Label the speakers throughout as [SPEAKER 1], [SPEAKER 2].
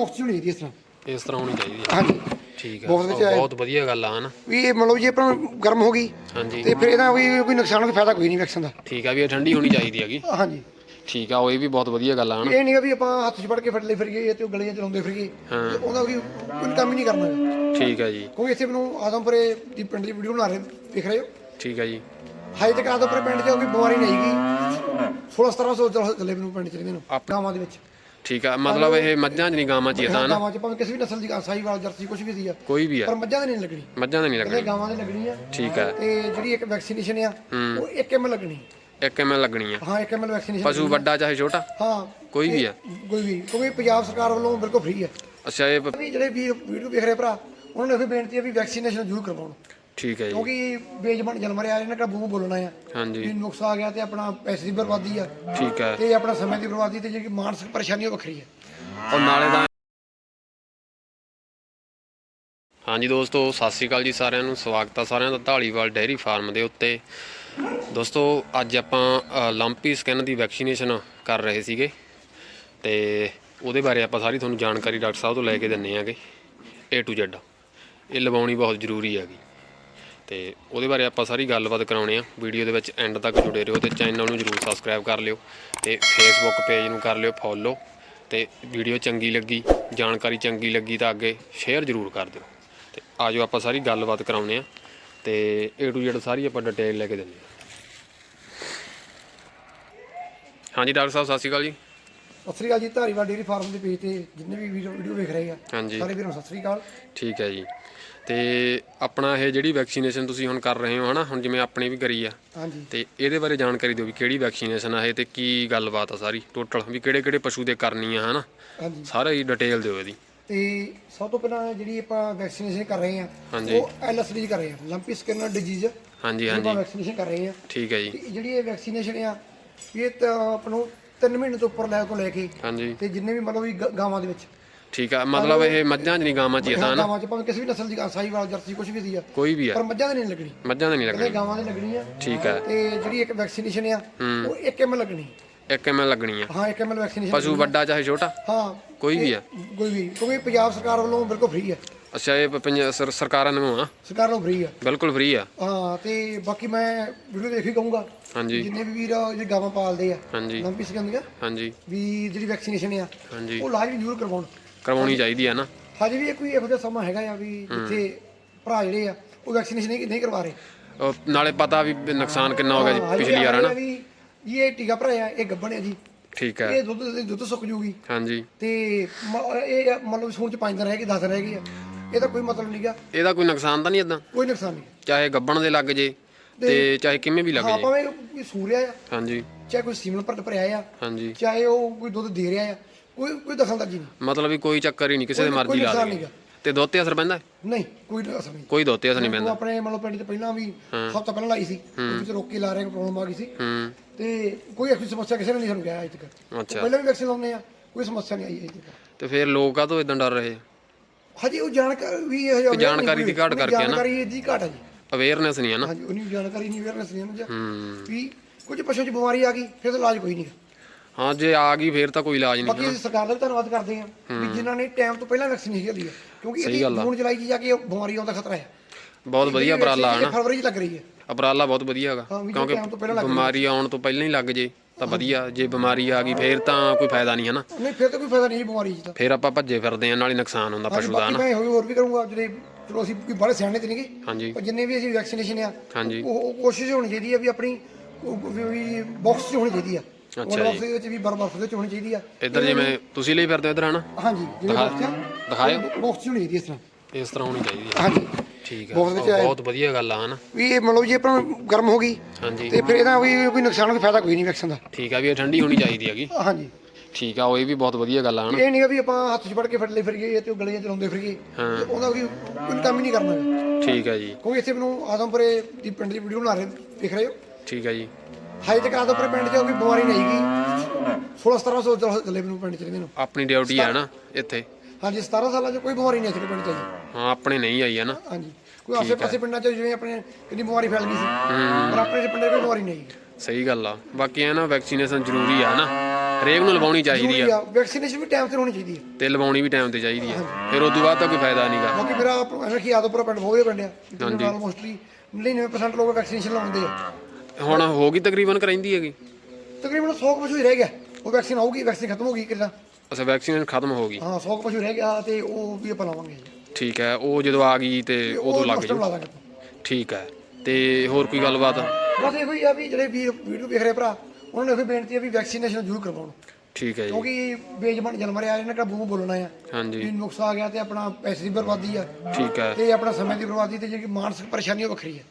[SPEAKER 1] Box ਚ ਹੋਣੀ ਚਾਹੀਦੀ ਇਸ ਤਰ੍ਹਾਂ।
[SPEAKER 2] ਇਸ ਤਰ੍ਹਾਂ ਹੋਣੀ ਚਾਹੀਦੀ ਹੈ।
[SPEAKER 1] ਹਾਂਜੀ।
[SPEAKER 2] ਠੀਕ ਹੈ।
[SPEAKER 1] ਬਹੁਤ
[SPEAKER 2] ਉਹ
[SPEAKER 1] ਵਧੀਆ ਹੈ।
[SPEAKER 2] ਬਹੁਤ ਵਧੀਆ ਗੱਲ ਆ ਹਨਾ
[SPEAKER 1] ਵੀ ਇਹ ਮਤਲਬ ਜੇ ਆਪਾਂ ਗਰਮ ਹੋ ਗਈ
[SPEAKER 2] ਹਾਂਜੀ।
[SPEAKER 1] ਤੇ ਫਿਰ ਇਹਦਾ ਵੀ ਕੋਈ ਨੁਕਸਾਨ ਕੋਈ ਫਾਇਦਾ ਕੋਈ ਨਹੀਂ ਵੈਕਸੀਨ ਦਾ।
[SPEAKER 2] ਠੀਕ ਆ ਵੀ ਇਹ ਠੰਡੀ ਹੋਣੀ ਚਾਹੀਦੀ ਹੈਗੀ।
[SPEAKER 1] ਹਾਂਜੀ।
[SPEAKER 2] ਠੀਕ ਆ ਉਹ ਇਹ ਵੀ ਬਹੁਤ ਵਧੀਆ ਗੱਲ ਆ ਹਨਾ
[SPEAKER 1] ਇਹ ਨਹੀਂਗਾ ਵੀ ਆਪਾਂ ਹੱਥ 'ਚ ਫੜ ਕੇ ਫੜ ਲਈ ਫਿਰੀਏ ਤੇ ਉਹ ਗਲੀਆਂ ਚਲਾਉਂਦੇ ਫਿਰੀਏ
[SPEAKER 2] ਹਾਂ।
[SPEAKER 1] ਤੇ ਉਹਦਾ ਵੀ ਕੋਈ ਕੰਮ ਹੀ ਨਹੀਂ ਕਰਨਾ। ਹੈਗਾ।
[SPEAKER 2] ਠੀਕ ਹੈ ਜੀ।
[SPEAKER 1] ਕਿਉਂਕਿ ਇੱਥੇ ਮੈਨੂੰ ਆਦਮਪੁਰੇ ਦੀ ਪਿੰਡ ਦੀ ਵੀਡੀਓ ਬਣਾ ਰਹੇ ਦੇਖ ਰਹੇ ਹੋ?
[SPEAKER 2] ਠੀਕ ਹੈ ਜੀ।
[SPEAKER 1] ਹਾਈ ਤੱਕ ਆਦਮਪੁਰੇ ਪਿੰਡ 'ਚ ਕੋਈ ਬਿਮਾਰੀ ਨਹੀਂ ਹੈਗੀ। 16 1700 ਚੱਲੇ ਮੈਨੂੰ ਪਿੰਡ 'ਚ ਰਹਿੰਦੇ ਨੂੰ ਗਾਵਾਂ ਦੇ ਵਿੱਚ।
[SPEAKER 2] ਠੀਕ ਆ ਮਤਲਬ ਇਹ ਮੱਝਾਂ 'ਚ ਨਹੀਂ ਗਾਵਾਂ 'ਚ ਹੀ ਆ ਤਾਂ ਹਨਾ
[SPEAKER 1] ਗਾਵਾਂ 'ਚ ਭਾਵੇਂ ਕਿਸੇ ਵੀ ਨਸਲ ਦੀ ਗਾਂ ਸਾਹੀਵਾਲ ਜਰਸੀ ਕੁਝ ਵੀ ਦੀ ਆ
[SPEAKER 2] ਕੋਈ ਵੀ ਆ।
[SPEAKER 1] ਪਰ ਮੱਝਾਂ ਦੇ ਨਹੀਂ ਲੱਗਣੀ।
[SPEAKER 2] ਮੱਝਾਂ ਦੇ ਨਹੀਂ
[SPEAKER 1] ਕਹਿੰਦੇ
[SPEAKER 2] ਲੱਗਣੀ।
[SPEAKER 1] ਗਾਵਾਂ ਦੇ ਲੱਗਣੀ ਆ।
[SPEAKER 2] ਠੀਕ ਹੈ
[SPEAKER 1] ਤੇ ਜਿਹੜੀ ਇੱਕ ਵੈਕਸੀਨੇਸ਼ਨ ਆ ਉਹ 1 ਐਮਐਲ ਲੱਗਣੀ।
[SPEAKER 2] ਇੱਕ ਐਮਐਲ ਲੱਗਣੀ ਆ।
[SPEAKER 1] ਹਾਂ 1 ਐਮਐਲ ਵੈਕਸੀਨੇਸ਼ਨ
[SPEAKER 2] ਪਸ਼ੂ ਵੱਡਾ ਚਾਹੇ ਛੋਟਾ
[SPEAKER 1] ਹਾਂ।
[SPEAKER 2] ਕੋਈ ਵੀ ਆ।
[SPEAKER 1] ਕੋਈ ਵੀ ਕਿਉਂਕਿ ਪੰਜਾਬ ਸਰਕਾਰ ਵੱਲੋਂ ਬਿਲਕੁਲ ਫ੍ਰੀ ਹੈ
[SPEAKER 2] ਅੱਛਾ ਇਹ ਪ-
[SPEAKER 1] ਵੀ ਜਿਹੜੇ ਵੀਰ ਵੀਡੀਓ ਦੇਖ ਰਹੇ ਭਰਾ ਉਹਨਾਂ ਨੂੰ ਇਹ ਵੀ ਬੇਨਤੀ ਹੈ ਵੀ ਵੈਕਸੀਨੇਸ਼ਨ ਜ਼ਰੂਰ ਕਰਵਾਉਣ।
[SPEAKER 2] ਠੀਕ ਹੈ ਜੀ।
[SPEAKER 1] ਕਿਉਂਕਿ ਬੇਜਮਨ ਜਨਮ ਰਿਹਾ ਇਹਨਾਂ ਦਾ ਬੂਹ ਬੋਲਣਾ ਆ।
[SPEAKER 2] ਹਾਂਜੀ।
[SPEAKER 1] ਵੀ ਨੁਕਸ ਆ ਗਿਆ ਤੇ ਆਪਣਾ ਪੈਸੇ ਦੀ ਬਰਬਾਦੀ ਆ।
[SPEAKER 2] ਠੀਕ ਹੈ।
[SPEAKER 1] ਤੇ ਆਪਣਾ ਸਮੇਂ ਦੀ ਬਰਬਾਦੀ ਤੇ ਜਿਹੜੀ ਮਾਨਸਿਕ ਪਰੇਸ਼ਾਨੀ ਉਹ ਵੱਖਰੀ ਹੈ
[SPEAKER 2] ਔਰ ਨਾਲੇ ਦਾ ਹਾਂਜੀ ਦੋਸਤੋ ਸਤਿ ਸ਼੍ਰੀ ਅਕਾਲ ਜੀ ਸਾਰਿਆਂ ਨੂੰ। ਸਵਾਗਤ ਆ ਸਾਰਿਆਂ ਦਾ ਢਾਲੀਵਾਲ ਡੇਅਰੀ ਫਾਰਮ ਦੇ ਉੱਤੇ। ਦੋਸਤੋ ਅੱਜ ਆਪਾਂ ਲੰਪੀ ਸਕਿਨ ਦੀ ਵੈਕਸੀਨੇਸ਼ਨ ਕਰ ਰਹੇ ਸੀਗੇ। ਤੇ ਉਹਦੇ ਬਾਰੇ ਆਪਾਂ ਸਾਰੀ ਤੁਹਾਨੂੰ ਜਾਣਕਾਰੀ ਡਾਕਟਰ ਸਾਹਿਬ ਤੋਂ ਲੈ ਕੇ ਦਿੰਨੇ ਆਗੇ A to Z ਇਹ ਲਵਾਉਣੀ ਬਹੁਤ ਜ਼ਰੂਰੀ ਹੈਗੀ। ਤੇ ਉਹਦੇ ਬਾਰੇ ਆਪਾਂ ਸਾਰੀ ਗੱਲਬਾਤ ਕਰਾਉਣੀ ਆ। ਵੀਡੀਓ ਦੇ ਵਿੱਚ ਐਂਡ ਤੱਕ ਜੁੜੇ ਰਹੋ ਤੇ ਚੈਨਲ ਨੂੰ ਜਰੂਰ ਸਬਸਕ੍ਰਾਈਬ ਕਰ ਲਿਓ ਤੇ ਫੇਸਬੁੱਕ ਪੇਜ ਨੂੰ ਕਰ ਲਿਓ ਫੋਲੋ ਤੇ ਵੀਡੀਓ ਚੰਗੀ ਲੱਗੀ ਜਾਣਕਾਰੀ ਚੰਗੀ ਲੱਗੀ ਤਾਂ ਅੱਗੇ ਸ਼ੇਅਰ ਜਰੂਰ ਕਰ ਦਿਓ। ਤੇ ਆਜੋ ਆਪਾਂ ਸਾਰੀ ਗੱਲਬਾਤ ਕਰਾਉਣੇ ਆ ਤੇ A to Z ਸਾਰੀ ਆਪਾਂ ਡਿਟੇਲ ਲੈ ਕੇ ਦਿੰਦੇ ਆ। ਹਾਂਜੀ ਡਾਕਟਰ ਸਾਹਿਬ ਸਤਿ ਸ਼੍ਰੀ ਅਕਾਲ ਜੀ।
[SPEAKER 1] ਸਤਿ ਸ੍ਰੀ ਅਕਾਲ ਜੀ ਧਾਰੀਵਾਲ ਡੇਅਰੀ ਫਾਰਮ ਦੇ ਪੇਜ ਤੇ ਜਿੰਨੇ ਵੀ ਵੀਡੀਓ ਵੀਡੀਓ ਵੇਖ ਰਹੇ ਆ
[SPEAKER 2] ਹਾਂਜੀ।
[SPEAKER 1] ਸਾਰੇ ਵੀਰਾਂ ਨੂੰ ਸਤਿ ਸ੍ਰੀ ਅਕਾਲ।
[SPEAKER 2] ਠੀਕ ਹੈ ਜੀ। ਤੇ ਆਪਣਾ ਇਹ ਜਿਹੜੀ ਵੈਕਸੀਨੇਸ਼ਨ ਤੁਸੀਂ ਹੁਣ ਕਰ ਰਹੇ ਹੋ ਹਨਾ? ਹੁਣ ਜਿਵੇਂ ਆਪਣੀ ਵੀ ਕਰੀ ਆ।
[SPEAKER 1] ਹਾਂਜੀ।
[SPEAKER 2] ਤੇ ਇਹਦੇ ਬਾਰੇ ਜਾਣਕਾਰੀ ਦਿਓ ਵੀ ਕਿਹੜੀ ਵੈਕਸੀਨੇਸ਼ਨ ਆ ਇਹ ਤੇ ਕੀ ਗੱਲਬਾਤ ਆ ਸਾਰੀ ਟੋਟਲ ਵੀ ਕਿਹੜੇ ਕਿਹੜੇ ਪਸ਼ੂ ਦੇ ਕਰਨੀ ਆ ਹਨਾ?
[SPEAKER 1] ਹਾਂਜੀ।
[SPEAKER 2] ਸਾਰਾ ਹੀ ਡਿਟੇਲ ਦਿਓ ਇਹਦੀ।
[SPEAKER 1] ਤੇ ਸਭ ਤੋਂ ਪਹਿਲਾਂ ਜਿਹੜੀ ਆਪਾਂ ਵੈਕਸੀਨੇਸ਼ਨ ਕਰ ਰਹੇ ਆ
[SPEAKER 2] ਹਾਂਜੀ।
[SPEAKER 1] ਉਹ ਐਲਐਸਡੀ ਕਰ ਰਹੇ ਆ ਲੰਪੀ ਸਕਿਨ ਡਿਜ਼ੀਜ਼
[SPEAKER 2] ਹਾਂਜੀ
[SPEAKER 1] ਆਪਾਂ
[SPEAKER 2] ਹਾਂਜੀ।
[SPEAKER 1] ਵੈਕਸੀਨੇਸ਼ਨ ਕਰ ਰਹੇ ਆ।
[SPEAKER 2] ਠੀਕ ਹੈ ਜੀ।
[SPEAKER 1] ਜਿਹੜੀ ਇਹ ਵੈਕਸੀਨੇਸ਼ਨ ਆ ਇਹ ਤਾਂ ਆਪਾਂ ਨੂੰ 3 ਮਹੀਨੇ ਤੋਂ ਉੱਪਰ ਲੈ ਤੋਂ ਲੈ ਕੇ
[SPEAKER 2] ਹਾਂਜੀ।
[SPEAKER 1] ਤੇ ਜਿੰਨੇ ਵੀ ਮਤਲਬ ਗਾਵਾਂ ਦੇ ਵਿੱਚ।
[SPEAKER 2] ਠੀਕ ਆ ਮਤਲਬ ਇਹ ਮੱਝਾਂ 'ਚ ਨਹੀਂ ਗਾਵਾਂ 'ਚ ਹੀ ਆ ਤਾਂ ਹਨਾ
[SPEAKER 1] ਗਾਵਾਂ ਚ ਭਾਵੇਂ ਕਿਸੇ ਵੀ ਨਸਲ ਦੀ ਗਾਂ ਸਾਹੀਵਾਲ ਜਰਸੀ ਕੁਝ ਵੀ ਦੀ ਆ
[SPEAKER 2] ਕੋਈ ਵੀ ਆ।
[SPEAKER 1] ਪਰ ਮੱਝਾਂ ਦੇ ਨਹੀਂ ਲੱਗਣੀ।
[SPEAKER 2] ਮੱਝਾਂ ਦੇ ਨਹੀਂ ਲੱਗਣੀ।
[SPEAKER 1] ਗਾਵਾਂ ਦੇ ਲੱਗਣੀ ਆ
[SPEAKER 2] ਠੀਕ ਹੈ
[SPEAKER 1] ਤੇ ਜਿਹੜੀ ਇੱਕ ਵੈਕਸੀਨੇਸ਼ਨ ਆ ਉਹ 1 ਐਮਐਲ ਲੱਗਣੀ।
[SPEAKER 2] ਇੱਕ ਐਮਐਲ ਲੱਗਣੀ ਆ।
[SPEAKER 1] ਹਾਂ 1 ਐਮਐਲ ਵੈਕਸੀਨੇਸ਼ਨ
[SPEAKER 2] ਪਸ਼ੂ ਵੱਡਾ ਚਾਹੇ ਛੋਟਾ
[SPEAKER 1] ਹਾਂ।
[SPEAKER 2] ਕੋਈ ਵੀ ਆ।
[SPEAKER 1] ਕੋਈ ਵੀ ਕਿਉਂਕਿ ਪੰਜਾਬ ਸਰਕਾਰ ਵੱਲੋਂ ਬਿਲਕੁਲ ਫ੍ਰੀ ਹੈ
[SPEAKER 2] ਅੱਛਾ ਇਹ ਪ- ਪੰਜ- ਸਰ- ਸਰਕਾਰਾਂ ਨੂੰ ਆ?
[SPEAKER 1] ਸਰਕਾਰ ਵੱਲੋਂ ਫ੍ਰੀ ਆ।
[SPEAKER 2] ਬਿਲਕੁਲ ਫ੍ਰੀ ਆ।
[SPEAKER 1] ਹਾਂ ਤੇ ਬਾਕੀ ਮੈਂ ਵੀਡੀਓ ਦੇਖ ਹੀ ਕਹੂੰਗਾ।
[SPEAKER 2] ਹਾਂਜੀ।
[SPEAKER 1] ਜਿੰਨੇ ਵੀ ਵੀਰ ਜਿਹੜੇ ਗਾਵਾਂ ਪਾਲਦੇ ਆ।
[SPEAKER 2] ਹਾਂਜੀ।
[SPEAKER 1] ਲੰਪੀ ਸਕਿੰਦੀਆਂ
[SPEAKER 2] ਹਾਂਜੀ।
[SPEAKER 1] ਵੀ ਜਿਹੜੀ ਵੈਕਸੀਨੇਸ਼ਨ ਆ ਉਹ ਲਾਜ਼ਮੀ ਜ਼ਰੂਰ ਕਰਵਾਉਣ।
[SPEAKER 2] ਕਰਵਾਉਣੀ ਚਾਹੀਦੀ ਆ ਨਾ।
[SPEAKER 1] ਹਜੇ ਵੀ ਇਹ ਕੋਈ ਇਹੋ ਜਿਹਾ ਸਮਾਂ ਹੈਗਾ ਆ ਵੀ ਜਿੱਥੇ ਭਰਾ ਜਿਹੜੇ ਆ ਉਹ ਵੈਕਸੀਨੇਸ਼ਨ ਨਹੀਂ ਨਹੀਂ ਕਰਵਾ ਰਹੇ।
[SPEAKER 2] ਉਹ ਨਾਲੇ ਪਤਾ ਵੀ ਨੁਕਸਾਨ ਕਿੰਨਾ ਹੋ ਗਿਆ
[SPEAKER 1] ਹਾਂ,
[SPEAKER 2] ਜੀ
[SPEAKER 1] ਹਜੇ
[SPEAKER 2] ਪਿਛਲੀ ਵਾਰ
[SPEAKER 1] ਇਹ ਆ
[SPEAKER 2] ਹਨਾ
[SPEAKER 1] ਵੀ ਇਹ ਟੀਕਾ ਭਰਾਇਆ ਇਹ ਗੱਬਣ ਹੈ ਜੀ।
[SPEAKER 2] ਠੀਕ ਹੈ।
[SPEAKER 1] ਇਹ ਦੁੱਧ ਦੇ ਦੁੱਧ ਸੁੱਕ ਜੂਗੀ।
[SPEAKER 2] ਹਾਂਜੀ।
[SPEAKER 1] ਤੇ ਮ- ਇਹ ਮਤਲਬ ਸੂਣ ਚ 5 ਦਿਨ ਰਹਿ ਗਏ 10 ਦਿਨ ਰਹਿ ਗਏ ਆ। ਇਹਦਾ ਕੋਈ ਮਤਲਬ ਨਹੀਂਗਾ
[SPEAKER 2] ਇਹਦਾ ਕੋਈ ਨੁਕਸਾਨ ਤਾਂ ਨਹੀਂ ਇਦਾਂ
[SPEAKER 1] ਕੋਈ ਨੁਕਸਾਨ ਨਹੀਂ।
[SPEAKER 2] ਚਾਹੇ ਗੱਬਣ ਦੇ ਲੱਗ ਜੇ ਤੇ ਚਾਹੇ ਕਿਵੇਂ ਵੀ ਲੱਗ
[SPEAKER 1] ਹਾਂ
[SPEAKER 2] ਜੇ।
[SPEAKER 1] ਭਾਵੇਂ ਕੋਈ ਸੂਰਿਆ ਆ।
[SPEAKER 2] ਹਾਂਜੀ।
[SPEAKER 1] ਚਾਹੇ ਕੋਈ ਸੀਮਨ ਭਰ ਭਰਿਆ ਆ।
[SPEAKER 2] ਹਾਂਜੀ।
[SPEAKER 1] ਚਾਹੇ ਉਹ ਕੋਈ ਦੁੱਧ ਦੇ ਰਿਹਾ ਆ। ਕੋਈ ਕੋਈ ਦਖਲਅੰਦਾਜ਼ੀ ਨਹੀਂ।
[SPEAKER 2] ਮਤਲਬ ਵੀ ਕੋਈ ਚੱਕਰ ਹੀ ਨਹੀਂ ਕਿਸੇ ਦੇ
[SPEAKER 1] ਕੋਈ-
[SPEAKER 2] ਮਰਜ਼ੀ ਲਾ
[SPEAKER 1] ਨੁਕਸਾਨ
[SPEAKER 2] ਤੇ ਦੁੱਧ ਤੇ ਅਸਰ ਪੈਂਦਾ? ਹੈ?
[SPEAKER 1] ਨਹੀਂ ਕੋਈ ਅਸਰ ਨਹੀਂ।
[SPEAKER 2] ਕੋਈ ਦੁੱਧ ਤੇ ਅਸਰ ਨਹੀਂ
[SPEAKER 1] ਉਹ
[SPEAKER 2] ਪੈਂਦਾ।
[SPEAKER 1] ਆਪਣੇ ਮਤਲਬ ਪਿੰਡ 'ਚ ਪਹਿਲਾਂ ਵੀ ਹਫ਼ਤਾ ਪਹਿਲਾਂ ਲਾਈ ਸੀ। ਉਹ ਵਿੱਚ ਰੋਕ ਕੇ ਲਾ ਰਹੇ ਪ੍ਰੋਬਲਮ ਆ ਗਈ ਸੀ।
[SPEAKER 2] ਹੂੰ।
[SPEAKER 1] ਤੇ ਕੋਈ ਐਸੀ ਸਮੱਸਿਆ ਕਿਸੇ ਨੇ ਨਹੀਂ ਸਾਨੂੰ ਕਿਹਾ ਅਜੇ ਤੱਕ।
[SPEAKER 2] ਅੱਛਾ।
[SPEAKER 1] ਪਹਿਲਾਂ ਵੀ ਵੈਕਸੀਨ ਲਾਉਂਦੇ ਆ ਕੋਈ ਸਮੱਸਿਆ ਨਹੀਂ ਆਈ ਅਜੇ ਤੱਕ।
[SPEAKER 2] ਤੇ ਫਿਰ ਲੋਕ ਆ ਤੋਂ ਇਦਾਂ ਡਰ ਰਹੇ
[SPEAKER 1] ਹਜੇ ਉਹ ਜਾਣਕਾਰੀ ਵੀ ਇਹ
[SPEAKER 2] ਜਾਣਕਾਰੀ ਦੀ ਘਾਟ ਕਰਕੇ ਨਾ।
[SPEAKER 1] ਜਾਣਕਾਰੀ ਦੀ ਘਾਟ ਹੈ ਜੀ।
[SPEAKER 2] ਅਵੇਅਰਨੈਸ ਨਹੀਂ ਹੈ ਨਾ।
[SPEAKER 1] ਹਾਂਜੀ ਉਹਨੀ ਜਾਣਕਾਰੀ ਨਹੀਂ ਅਵੇਅਰਨੈਸ ਨਹੀਂ ਉਹਨਾਂ 'ਚ
[SPEAKER 2] ਹੂੰ।
[SPEAKER 1] ਵੀ ਕੁਝ ਪਸ਼ੂ 'ਚ ਬਿਮਾਰੀ ਆ ਗਈ ਫਿਰ ਤਾਂ ਇਲਾਜ ਕੋਈ ਨਹੀਂ
[SPEAKER 2] ਹਾਂ ਜੇ ਆ ਗਈ ਫਿਰ ਤਾਂ ਕੋਈ ਇਲਾਜ ਨਹੀਂ
[SPEAKER 1] ਬਾਕੀ ਅਸੀਂ ਸਰਕਾਰ ਦਾ ਵੀ ਧੰਨਵਾਦ ਕਰਦੇ ਹਾਂ ਵੀ ਜਿਨ੍ਹਾਂ ਨੇ ਟਾਈਮ ਤੋਂ ਪਹਿਲਾਂ ਵੈਕਸੀਨ ਨਹੀਂ ਲਈ ਹੈ ਕਿਉਂਕਿ ਇਹਦੀ
[SPEAKER 2] ਗੱਲ ਆ।
[SPEAKER 1] ਜੂਨ ਜੁਲਾਈ 'ਚ ਜਾ ਕੇ ਬਿਮਾਰੀ ਆਉਣ ਦਾ ਖਤਰਾ ਹੈ।
[SPEAKER 2] ਬਹੁਤ ਵਧੀਆ ਉਪਰਾਲਾ
[SPEAKER 1] ਇਹ
[SPEAKER 2] ਹਨਾ।
[SPEAKER 1] ਫਰਵਰੀ 'ਚ ਲੱਗ ਰਹੀ ਹੈ।
[SPEAKER 2] ਉਪਰਾਲਾ ਬਹੁਤ ਵਧੀਆ ਹੈਗਾ
[SPEAKER 1] ਹਾਂ, ਵੀ ਜੇ
[SPEAKER 2] ਕਿਉਂਕਿ
[SPEAKER 1] time ਤੋਂ ਪਹਿਲਾਂ ਲੱਗ
[SPEAKER 2] ਬਿਮਾਰੀ ਆਉਣ ਤੋਂ ਪਹਿਲਾਂ ਹੀ ਲੱਗ ਜੇ ਤਾਂ ਵਧੀਆ ਜੇ ਬਿਮਾਰੀ ਆ ਗਈ ਫਿਰ ਤਾਂ ਕੋਈ ਫਾਇਦਾ ਨਹੀਂ ਹਨਾ।
[SPEAKER 1] ਨਹੀਂ ਫਿਰ ਤਾਂ ਕੋਈ ਫਾਇਦਾ ਨਹੀਂ ਬਿਮਾਰੀ 'ਚ ਤਾਂ।
[SPEAKER 2] ਫਿਰ ਆਪਾਂ ਭੱਜੇ ਫਿਰਦੇ ਆ ਨਾਲ ਹੀ ਨੁਕਸਾਨ ਹੁੰਦਾ ਪਸ਼ੂ ਦਾ
[SPEAKER 1] ਬਾਕੀ
[SPEAKER 2] ਹਨਾ।
[SPEAKER 1] ਮੈਂ ਹੋਰ ਹੋਰ ਵੀ ਕਰੂੰਗਾ ਜਿਹੜੇ ਚਲੋ ਅਸੀਂ ਕੋਈ ਬੜੇ ਸਿਆਣੇ ਤੇ ਨਹੀਂਗੇ
[SPEAKER 2] ਹਾਂਜੀ।
[SPEAKER 1] ਪਰ ਜਿੰਨੇ ਵੀ ਅਸੀਂ ਵੈਕਸੀਨੇਸ਼ਨ ਆ
[SPEAKER 2] ਹਾਂਜੀ।
[SPEAKER 1] ਉਹ ਉਹ ਕੋਸ਼ਿਸ਼ ਹੋਣੀ ਚਾਹੀਦੀ ਹੈ ਵੀ ਆਪਣੀ ਉਹ ਵੀ ਬਾਕਸ 'ਚ ਹੋਣੀ ਚਾਹੀਦੀ ਆ।
[SPEAKER 2] ਅੱਛਾ
[SPEAKER 1] ਬਾਕਸ ਦੇ ਵਿੱਚ ਵੀ ਬਰ ਬਰਫ ਦੇ ਵਿੱਚ ਹੋਣੀ ਚਾਹੀਦੀ ਆ।
[SPEAKER 2] ਇੱਧਰ ਜਿਵੇਂ ਤੁਸੀਂ ਲਈ ਫਿਰਦੇ ਹੋ ਇੱਧਰ ਹਨਾ?
[SPEAKER 1] ਹਾਂਜੀ ਜਿਵੇਂ
[SPEAKER 2] ਦਿਖਾ-
[SPEAKER 1] ਬਾਕਸ ਆ।
[SPEAKER 2] ਦਿਖਾਇਓ।
[SPEAKER 1] ਬਾਕਸ 'ਚ ਹੋਣੀ ਚਾਹੀਦੀ ਇਸ ਤਰ੍ਹਾਂ।
[SPEAKER 2] ਇਸ ਤਰ੍ਹਾਂ ਹੋਣੀ ਚਾਹੀਦੀ ਹੈ
[SPEAKER 1] ਹਾਂਜੀ।
[SPEAKER 2] ਠੀਕ ਹੈ
[SPEAKER 1] ਬਹੁਤ
[SPEAKER 2] ਵਧੀਆ ਗੱਲ ਆ ਹਨਾ।
[SPEAKER 1] ਵੀ ਇਹ ਮਤਲਬ ਜੇ ਆਪਾਂ ਗਰਮ ਹੋ ਗਈ।
[SPEAKER 2] ਹਾਂਜੀ।
[SPEAKER 1] ਤੇ ਫਿਰ ਇਹਦਾ ਵੀ ਕੋਈ ਨੁਕਸਾਨ ਕੋਈ ਫਾਇਦਾ ਕੋਈ ਨਹੀਂ ਵੈਕਸੀਨ ਦਾ।
[SPEAKER 2] ਠੀਕ ਆ ਵੀ ਇਹ ਠੰਡੀ ਹੋਣੀ ਚਾਹੀਦੀ ਹੈਗੀ।
[SPEAKER 1] ਹਾਂਜੀ।
[SPEAKER 2] ਠੀਕ ਆ ਉਹ ਇਹ ਵੀ ਬਹੁਤ ਵਧੀਆ ਗੱਲ ਆ ਹਨਾ।
[SPEAKER 1] ਇਹ ਨਹੀਂਗਾ ਵੀ ਆਪਾਂ ਹੱਥ 'ਚ ਫੜ ਕੇ ਫੜ ਲਈ ਫਿਰੀਏ ਤੇ ਉਹ ਗਲੀਆਂ ਚਲਾਉਂਦੇ ਫਿਰੀਏ
[SPEAKER 2] ਹਾਂ।
[SPEAKER 1] ਤੇ ਉਹਦਾ ਵੀ ਕੋਈ ਕੰਮ ਹੀ ਨਹੀਂ ਕਰਨਾ।
[SPEAKER 2] ਠੀਕ ਹੈ ਜੀ।
[SPEAKER 1] ਕਿਉਂਕਿ ਇੱਥੇ ਮੈਨੂੰ ਆਦਮਪੁਰੇ ਦੀ ਪਿੰਡ ਦੀ ਵੀਡੀਓ ਬਣਾ ਰਹੇ ਦੇਖ ਰਹੇ ਹੋ।
[SPEAKER 2] ਠੀਕ ਹੈ ਜੀ।
[SPEAKER 1] ਹਾਈ ਤੱਕ ਆਦਮਪੁਰੇ ਪਿੰਡ 'ਚ ਕੋਈ ਬਿਮਾਰੀ ਨਹੀਂ ਹੈਗੀ। 16 1700 ਚੱਲੇ ਮੈਨੂੰ ਪਿੰਡ 'ਚ ਰਹਿੰਦੇ ਨੂੰ।
[SPEAKER 2] ਆਪਣੀ ਡਿਊਟੀ ਆ ਨਾ ਇੱਥੇ।
[SPEAKER 1] ਹਾਂਜੀ 17 ਸਾਲਾਂ 'ਚ ਕੋਈ ਬਿਮਾਰੀ ਨਹੀਂ ਇੱਥੇ ਪਿੰਡ 'ਚ। ਜੀ
[SPEAKER 2] ਹਾਂ ਆਪਣੇ ਨਹੀਂ ਆਈ ਹੈ ਨਾ।
[SPEAKER 1] ਹਾਂਜੀ ਕੋਈ ਆਸੇ ਪਾਸੇ ਪਿੰਡਾਂ 'ਚ ਜਿਵੇਂ ਆਪਣੇ ਕਿੰਨੀ ਬਿਮਾਰੀ ਫੈਲ ਗਈ ਸੀ। ਪਰ ਆਪਣੇ ਪਿੰਡ 'ਚ ਕੋਈ ਬਿਮਾਰੀ ਨਹੀਂ ਹੈਗੀ
[SPEAKER 2] ਸਹੀ ਗੱਲ ਆ। ਬਾਕੀ ਇਹ ਨਾ ਵੈਕਸੀਨੇਸ਼ਨ ਜ਼ਰੂਰੀ ਆ ਨਾ। ਹਰੇਕ ਨੂੰ ਲਵਾਉਣੀ ਚਾਹੀਦੀ ਆ।
[SPEAKER 1] ਵੈਕਸੀਨੇਸ਼ਨ ਵੀ ਟਾਈਮ ਤੇ ਹੋਣੀ ਚਾਹੀਦੀ ਹੈ
[SPEAKER 2] ਤੇ ਲਵਾਉਣੀ ਵੀ ਟਾਈਮ ਤੇ ਚਾਹੀਦੀ ਆ। ਫਿਰ ਉਸ ਤੋਂ ਬਾਅਦ ਤਾਂ ਕੋਈ ਫਾਇਦਾ ਨਹੀਂਗਾ
[SPEAKER 1] ਕਿਉਂਕਿ ਮੇਰਾ ਐਵੇਂ ਕਿ ਆਦੋਪੁਰਾ ਪਿੰਡ ਹੋਵੇ ਪਿੰਡ ਆ। ਹਾਂਜੀ। ਆਲਮੋਸਟਲੀ 99% ਲੋਕ ਵੈਕਸੀਨੇਸ਼ਨ ਲਾਉਂਦੇ ਆ।
[SPEAKER 2] ਹੁਣ ਹੋ ਗਈ ਤਕਰੀਬਨ ਕਰਾਈਂਦੀ ਹੈਗੀ।
[SPEAKER 1] ਤਕਰੀਬਨ 100 ਕੁ ਪਸ਼ੂ ਹੀ ਰਹਿ ਗਿਆ। ਉਹ ਵੈਕਸੀਨ ਆਊਗੀ ਵੈਕਸੀਨ ਖਤਮ ਹੋ ਗਈ ਕਿਦਾਂ?
[SPEAKER 2] ਅੱਛਾ ਵੈਕਸੀਨ ਖਤਮ ਹੋ ਗਈ।
[SPEAKER 1] ਹਾਂ 100 ਕੁ ਪਸ਼ੂ ਰਹਿ ਗਿਆ ਤੇ ਉਹ ਵੀ ਆਪਾਂ ਲਾਵਾਂਗੇ।
[SPEAKER 2] ਠੀਕ ਹੈ ਉਹ ਜਦੋਂ ਆ ਗਈ ਤੇ ਉਦੋਂ ਲੱਗ ਜੂ। ਠੀਕ ਹੈ ਤੇ ਹੋਰ ਕੋਈ ਗੱਲਬਾਤ?
[SPEAKER 1] ਬਸ ਇਹੋ ਹੀ ਆ ਵੀ ਜਿਹੜੇ ਵੀਰ ਵੀਡੀਓ ਵੇਖ ਰਹੇ ਭਰਾ ਉਹਨਾਂ ਨੂੰ ਇਹੋ ਬੇਨਤੀ ਆ ਵੀ ਵੈਕਸੀਨੇਸ਼ਨ ਜ਼ਰੂਰ ਕਰਵਾਉਣ।
[SPEAKER 2] ਠੀਕ ਹੈ ਜੀ।
[SPEAKER 1] ਕਿਉਂਕਿ ਬੇਜਮਾਨ ਜਨਮ ਰਿਹਾ ਇਹਨਾਂ ਕਿਹੜਾ ਬੂਹ ਬੋਲਣਾ ਆ।
[SPEAKER 2] ਹਾਂਜੀ।
[SPEAKER 1] ਵੀ ਨੁਕਸ ਆ ਗਿਆ ਤੇ ਆਪਣਾ ਪੈਸੇ ਦੀ ਬਰਬਾਦੀ ਆ।
[SPEAKER 2] ਠੀਕ ਹੈ।
[SPEAKER 1] ਤੇ ਆਪਣਾ ਸਮੇਂ ਦੀ ਬਰਬਾਦੀ ਤੇ ਜਿਹੜੀ ਮਾਨਸਿਕ ਪਰੇਸ਼ਾਨੀ ਉਹ ਵੱਖਰੀ ਹੈ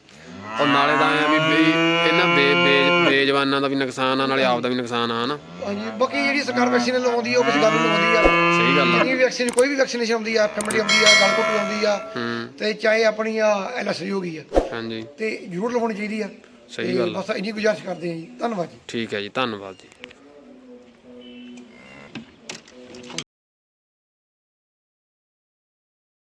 [SPEAKER 2] ਔਰ ਨਾਲੇ ਤਾਂ ਐਂ ਆ ਵੀ ਬੇ- ਇਹਨਾਂ ਬੇ ਬੇ- ਬੇਜਵਾਨਾਂ ਦਾ ਵੀ ਨੁਕਸਾਨ ਆ ਨਾਲੇ ਆਪ ਦਾ ਵੀ ਨੁਕਸਾਨ ਆ ਹਨਾ?
[SPEAKER 1] ਹਾਂਜੀ ਬਾਕੀ ਜਿਹੜੀ ਸਰਕਾਰ ਵੈਕਸੀਨ ਲਵਾਉਂਦੀ ਆ ਉਹ ਕਿਸੇ ਗੱਲ ਨੂੰ ਲਵਾਉਂਦੀ ਆ
[SPEAKER 2] ਸਹੀ ਗੱਲ ਆ।
[SPEAKER 1] ਵੀ ਵੈਕਸੀਨ ਕੋਈ ਵੀ ਵੈਕਸੀਨੇਸ਼ਨ ਆਉਂਦੀ ਆ ਫੈਮਿਲੀ ਆਉਂਦੀ ਆ ਗਲ ਘੁੱਟ ਆਉਂਦੀ ਆ ਤੇ ਚਾਹੇ ਆਪਣੀ ਆ ਐਲਐਸਡੀ ਹੋ ਗਈ ਆ।
[SPEAKER 2] ਹਾਂਜੀ।
[SPEAKER 1] ਤੇ ਜ਼ਰੂਰ ਲਵਾਉਣੀ ਚਾਹੀਦੀ ਆ।
[SPEAKER 2] ਸਹੀ ਗੱਲ ਆ।
[SPEAKER 1] ਬਸ ਇੰਨੀ ਗੁਜ਼ਾਰਿਸ਼ ਕਰਦੇ ਆ ਜੀ। ਧੰਨਵਾਦ ਜੀ।
[SPEAKER 2] ਠੀਕ ਹੈ ਜੀ ਧੰਨਵਾਦ ਜੀ।